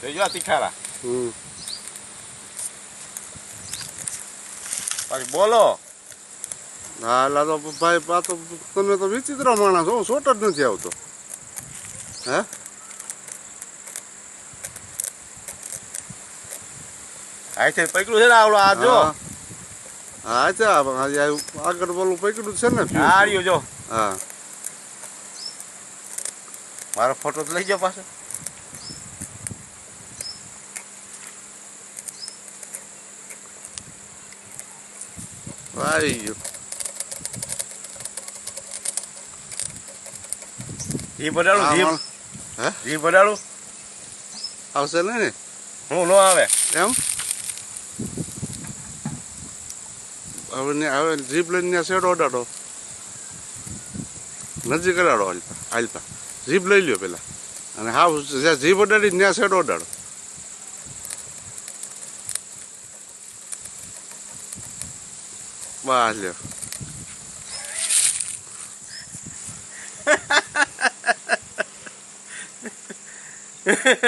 જોઈજો આ તીખારા હમ પછી બોલો હા એટલે તો ભાઈ આ તો તમે તો વિચિત્ર માણસ હો શોટ જ નથી આવતો. હે? આથી પકડ્યું છે ને આવડો આ જો. હા. હા છે આગળ બોલું પકડ્યું છે ને. આડ્યો જો. હા. મારો ફોટો તો લઈ જાઓ પાછો. આવી ગયો આ જી. માણ- હે? જી બડાડું આવશે નહીં? ને હું ન આવે. એમ? હવે ને હવે જીપ લઈને શેડ શેડો નજીક અડાડો હાલપા હાલપા જીપ લઈ લ્યો પેલા. અને હા જ્યાં જીપ અડાડી ત્યાં શેડ અડાડો બસ લ્યો